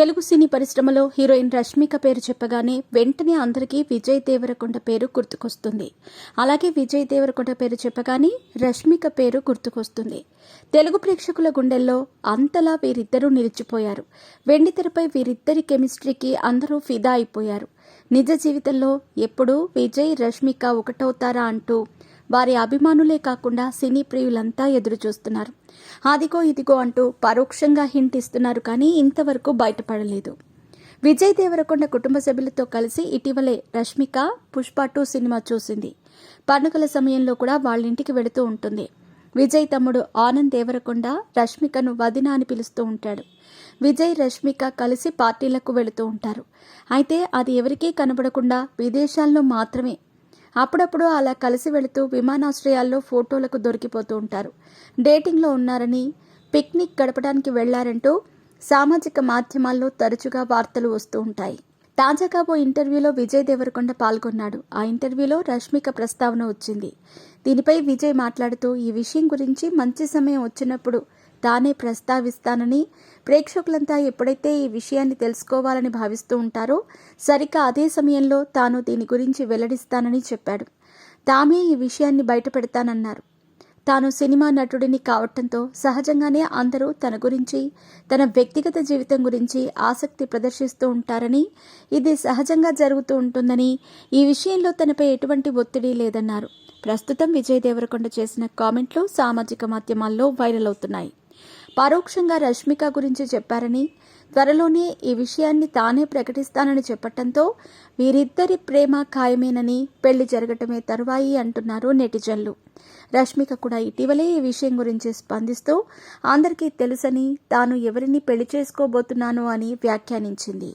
తెలుగు సినీ పరిశ్రమలో హీరోయిన్ రష్మిక పేరు చెప్పగానే వెంటనే అందరికీ విజయ్ దేవరకొండ పేరు గుర్తుకొస్తుంది. అలాగే విజయ్ దేవరకొండ పేరు చెప్పగానే రష్మిక పేరు గుర్తుకొస్తుంది. తెలుగు ప్రేక్షకుల గుండెల్లో అంతలా వీరిద్దరూ నిలిచిపోయారు. వెండితెరపై వీరిద్దరి కెమిస్ట్రీకి అందరూ ఫిదా అయిపోయారు. నిజ జీవితంలో ఎప్పుడూ విజయ్ రష్మిక ఒకటవుతారా అంటూ వారి అభిమానులే కాకుండా సినీ ప్రియులంతా ఎదురు చూస్తున్నారు అదిగో ఇదిగో అంటూ పరోక్షంగా హింట్ ఇస్తున్నారు కానీ ఇంతవరకు బయటపడలేదు. విజయ్ దేవరకొండ కుటుంబ సభ్యులతో కలిసి ఇటీవలే రష్మిక పుష్ప టూ సినిమా చూసింది. పండుగల సమయంలో కూడా వాళ్ళ ఇంటికి వెళుతూ ఉంటుంది. విజయ్ తమ్ముడు ఆనంద్ దేవరకొండ రష్మికను వదిన అని పిలుస్తూ ఉంటాడు. విజయ్ రష్మిక కలిసి పార్టీలకు వెళుతూ ఉంటారు. అయితే అది ఎవరికీ కనబడకుండా విదేశాల్లో మాత్రమే అప్పుడప్పుడు అలా కలిసి వెళుతూ విమానాశ్రయాల్లో ఫోటోలకు దొరికిపోతూ ఉంటారు. డేటింగ్లో ఉన్నారని పిక్నిక్ గడపడానికి వెళ్ళారంటూ సామాజిక మాధ్యమాల్లో తరచుగా వార్తలు వస్తూ ఉంటాయి. తాజాగా ఓ ఇంటర్వ్యూలో విజయ్ దేవరకొండ పాల్గొన్నాడు. ఆ ఇంటర్వ్యూలో రష్మిక ప్రస్తావన వచ్చింది. దీనిపై విజయ్ మాట్లాడుతూ ఈ విషయం గురించి మంచి సమయం వచ్చినప్పుడు తానే ప్రస్తావిస్తానని ప్రేక్షకులంతా ఎప్పుడైతే ఈ విషయాన్ని తెలుసుకోవాలని భావిస్తూ ఉంటారో సరిగ్గా అదే సమయంలో తాను దీని గురించి వెల్లడిస్తానని చెప్పాడు. తామే ఈ విషయాన్ని బయటపెడతానన్నారు. తాను సినిమా నటుడిని కావటంతో సహజంగానే అందరూ తన గురించి తన వ్యక్తిగత జీవితం గురించి ఆసక్తి ప్రదర్శిస్తూ ఉంటారని ఇది సహజంగా జరుగుతూ ఉంటుందని ఈ విషయంలో తనపై ఎటువంటి ఒత్తిడి లేదన్నారు. ప్రస్తుతం విజయ్ దేవరకొండ చేసిన కామెంట్లు సామాజిక మాధ్యమాల్లో వైరల్ అవుతున్నాయి. పరోక్షంగా రష్మిక గురించి చెప్పారని త్వరలోనే ఈ విషయాన్ని తానే ప్రకటిస్తానని చెప్పటంతో వీరిద్దరి ప్రేమ ఖాయమేనని పెళ్ళి జరగటమే తరువాయి అంటున్నారు నెటిజన్లు. రష్మిక కూడా ఇటీవలే ఈ విషయం గురించి స్పందిస్తూ అందరికీ తెలుసని తాను ఎవరిని పెళ్ళి చేసుకోబోతున్నాను అని వ్యాఖ్యానించింది.